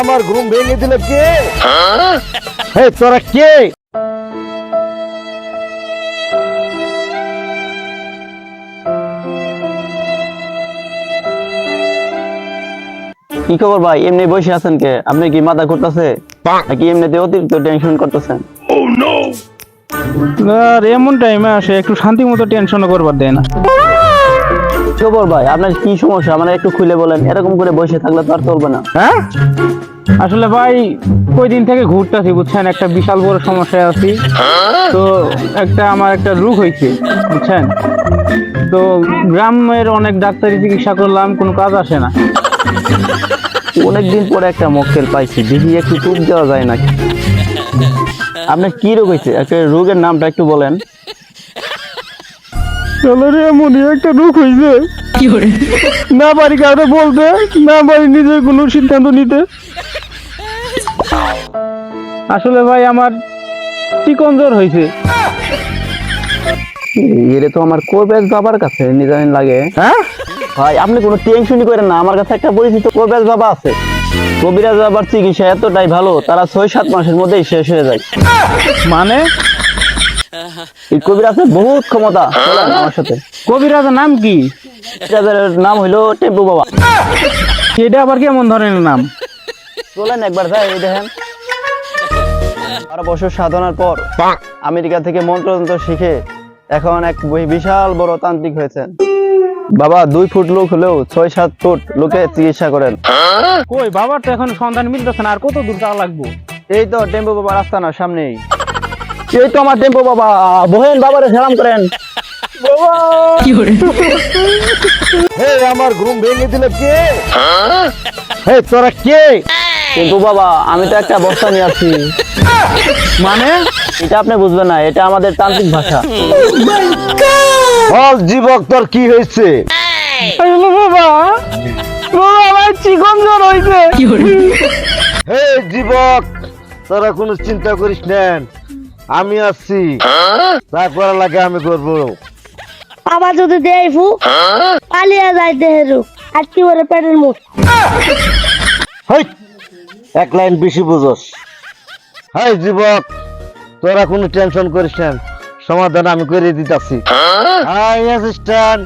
আমার ঘুম ভেঙে দিল কে? হে তোরা কে? কি খবর ভাই? এমনি বসে আছেন কে? আপনি কি মাথা ঘুরতেছে নাকি এমনিতে অতিরিক্ত টেনশন করতেছেন? আর এমন টাইমে আসে একটু শান্তি মতো টেনশন করবার দেয় না। কি খবর ভাই? আপনার কি সমস্যা? মানে একটু খুলে বলেন। এরকম করে বসে থাকলে তো আর চলবে না। হ্যাঁ? আসলে ভাই কয়দিন থেকে ঘুরতেছি বুঝছেন? একটা বিশাল বড় সমস্যায় আছি। তো একটা আমার একটা রোগ হয়েছে বুঝছেন? তো গ্রামের অনেক ডাক্তারি চিকিৎসা করলাম কোনো কাজ আসে না। অনেকদিন পরে একটা মক্কেল পাইছি দেখি একটু টুপ দেওয়া যায় নাকি। আপনার কি রোগ হয়েছে? একটা রোগের নামটা একটু বলেন। এমনই একটা রোগ হয়েছে। না পারি কাউকে বলতে না পারি নিজের কোনো সিদ্ধান্ত নিতে। আসলে ভাই আমার চিকন জ্বর হয়েছে। এরে তো আমার কোরবেজ বাবার কাছে নিজানিন লাগে। হ্যাঁ? ভাই আপনি কোনো টেনশনই করেন না আমার কাছে একটা পরিচিত কোরবেজ বাবা আছে। কবিরাজ বাবার চিকিৎসা এতটাই ভালো তারা ছয় সাত মাসের মধ্যেই শেষ হয়ে যায়। মানে? এই কবিরাজের বহুত ক্ষমতা চলেন আমার সাথে। কবিরাজের নাম কি? কবিরাজের নাম হইল টেম্পু বাবা। এটা আবার কেমন ধরনের নাম? চলেন একবার যাই এই দেখেন। বারো বছর সাধনার পর আমেরিকা থেকে মন্ত্রতন্ত্র শিখে এখন এক বিশাল বড় তান্ত্রিক হয়েছেন। বাবা দুই ফুট লোক হলেও ছয় সাত ফুট লোকে চিকিৎসা করেন। কই বাবার তো এখন সন্ধান মিলতেছে না আর কত দূর যাওয়া লাগবো? এই তো টেম্পো বাবা রাস্তা না সামনেই। এই তো আমার টেম্পো বাবা বহেন বাবারে সালাম করেন। হে আমার ঘুম ভেঙে দিল কে? হে তোরা কে? টেম্পো বাবা আমি তো একটা বস্তা নিয়ে আসছি। মানে? এটা আপনি বুঝবেন না এটা আমাদের তান্ত্রিক ভাষা। বল যুবক তোর কি হয়েছে? বাবা বাবা আমার চিকন জ্বর হয়েছে হে তোরা কোনো চিন্তা করিস নেন আমি আসছি। যা করা লাগে আমি করব। বাবা যদি দেয় ফু পালিয়ে যাইতে হেরু আর কি করে পেটের মুখ? হই! এক লাইন বেশি বুঝোস। হাই যুবক, তোরা কোনো টেনশন করিস না, সমাধান আমি করে দিতেছি। হাই অ্যাসিস্ট্যান্ট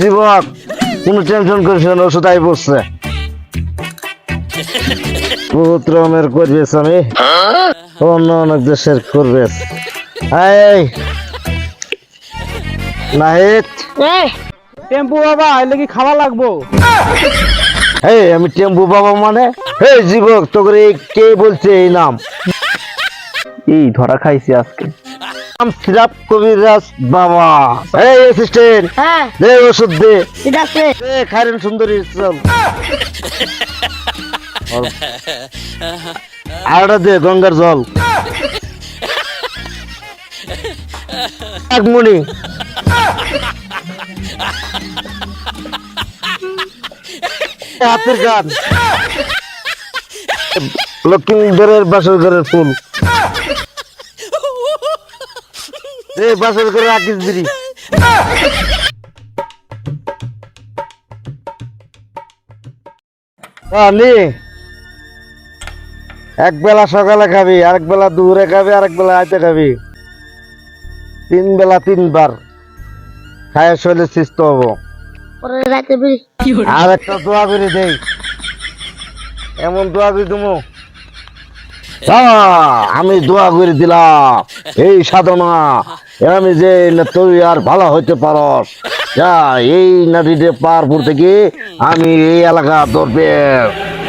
যুবক, কোনো টেনশন করিস না, ওষুধ আই বসছে বহুত রকমের করবেস আমি অন্য অনেক দেশের করবেস এই নাহিদ। টেম্পু বাবা এলে কি খাওয়া লাগবো। এই আমি টেম্পু বাবা মানে? এই যুবক তোকে কে বলছে এই নাম? এই ধরা খাইছি আজকে। নাম সিরাপ কবিরাজ বাবা। এই অ্যাসিস্ট্যান্ট হ্যাঁ। দে ওষুধ দে। ঠিক আছে। দে খাইরেন সুন্দরী চল। আরেকটা দে গঙ্গার জল। এক মণি হাতের গান। লক্ষ্মীধরের বাসর ঘরের ফুল। এই বাসর ঘরে রাখিস বিড়ি। নি। এক বেলা সকালে খাবি আরেক বেলা দুপুরে খাবি আরেক বেলা আইতে খাবি। তিন বেলা তিনবার। খায় শরীরে সুস্থ হব। পরে রাতে বিড়ি আর একটা দোয়া করে দেই। এমন দোয়া করে তুমি আমি দোয়া করে দিলাম। এই সাধনা আমি যে না তুই আর ভালো হইতে পারস। যা এই নদীতে পার থেকে আমি এই এলাকা ধরবে।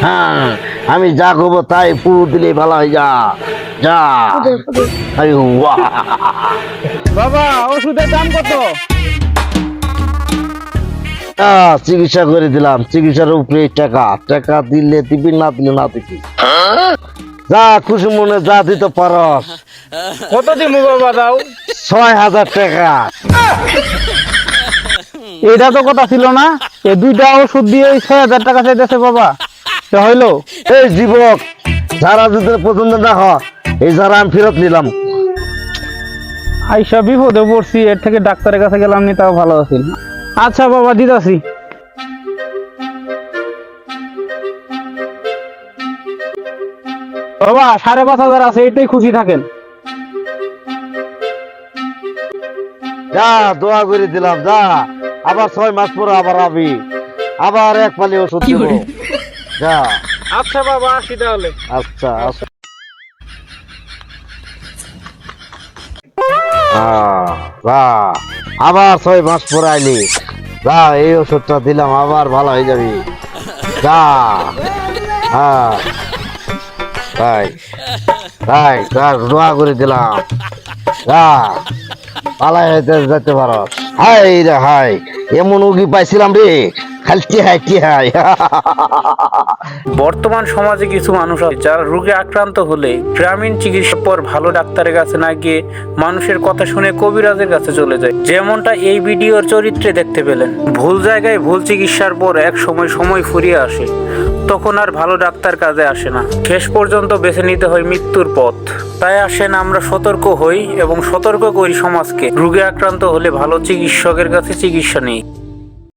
হ্যাঁ। আমি যা করব তাই পুরো দিলে ভালো হয়ে যা। যা। আরে বাবা ওষুধের দাম কত? চিকিৎসা করে দিলাম। চিকিৎসার উপরে টাকা। টাকা দিলে দিবি না দিলে না দিবি। যা খুশি মনে যা দিতে পারস। কত দিব বাবা দাও? ছয় হাজার টাকা। এটা তো কথা ছিল না। এই দুইটা ওষুধ দিয়ে ছয় হাজার টাকা চাইতেছে বাবা। হইল? এই যুবক যারা যদি পছন্দ না এই যারা আমি ফেরত নিলাম। আইসা বিপদে পড়ছি এর থেকে ডাক্তারের কাছে গেলাম নি তাও ভালো আছিল আচ্ছা বাবা দিদাসি বাবা সাড়ে পাঁচ হাজার আছে এটাই খুশি থাকেন। যা দোয়া করে দিলাম যা। আবার ছয় মাস পরে আবার আবি। আবার এক পালি ওষুধ দিব। যা। আচ্ছা বাবা আসি তাহলে। আচ্ছা আচ্ছা। যা। আবার ছয় মাস পরে আইলি। যা এই ওষুধটা দিলাম আবার ভালো হয়ে যাবি। যা। হ্যাঁ তাই তাই তার দোয়া করে দিলাম। যা। যেতে পারো। হাই রে হাই, এমন উগি পাইছিলাম রে। বর্তমান সমাজে কিছু মানুষ আছে, যারা রোগে আক্রান্ত হলে গ্রামীণ চিকিৎসার পর ভালো ডাক্তারের কাছে না গিয়ে মানুষের কথা শুনে কবিরাজের কাছে চলে যায়। যেমনটা এই ভিডিওর চরিত্রে দেখতে পেলেন। ভুল জায়গায় ভুল চিকিৎসার পর এক সময় সময় ফুরিয়ে আসে। তখন আর ভালো ডাক্তার কাজে আসে না। শেষ পর্যন্ত বেছে নিতে হয় মৃত্যুর পথ। তাই আসেন আমরা সতর্ক হই এবং সতর্ক করি সমাজকে। রোগে আক্রান্ত হলে ভালো চিকিৎসকের কাছে চিকিৎসা নিই।